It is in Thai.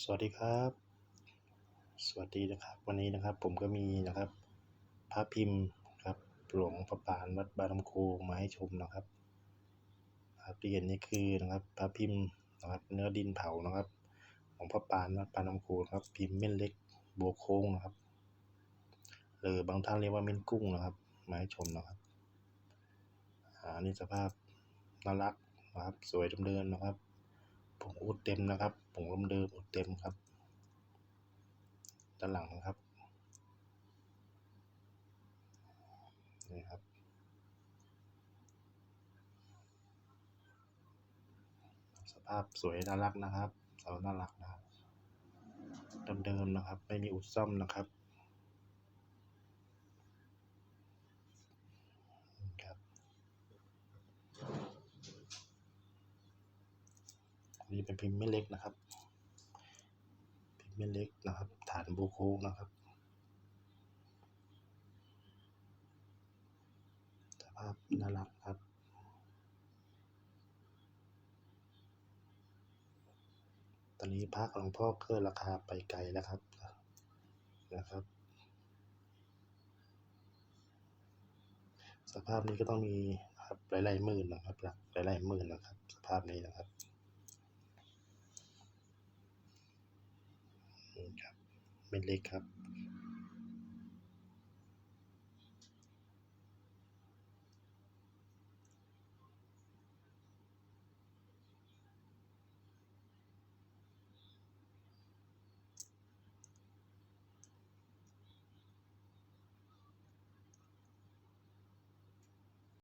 สวัสดีครับ สวัสดีนะครับ วันนี้นะครับผมก็มีนะครับพระพิมพ์ครับหลวงพระปานวัดบารมโคมาให้ชมนะครับครับที่เห็นนี่คือนะครับพระพิมพ์นะครับเนื้อดินเผานะครับของพระปานวัดบารมโคครับพิมพ์เม่นเล็กโบวโค้งนะครับหรือบางท่านเรียกว่าเม่นกุ้งนะครับมาให้ชมนะครับอ่านี่สภาพน่ารักนะครับสวยดำเนินนะครับ ผงอุดเต็มนะครับผงลมเดิมอุดเต็มครับด้านหลังนะครับนี่ครับ สภาพสวยน่ารักนะครับเสาน่ารักนะครับเดิมๆนะครับ ไม่มีอุดซ่อมนะครับ นี้เป็นพิมพ์ไม่เล็กนะครับ พิมพ์ไม่เล็กนะครับ ฐานโบโค้งนะครับ สภาพน่ารักครับตอนนี้พระหลวงพ่อเกินราคาไปไกลแล้วครับนะครับ สภาพนี้ก็ต้องมีครับหลายๆหมื่นนะครับหลายๆหมื่นนะครับ สภาพนี้นะครับ ครับเป็นเล็กครับ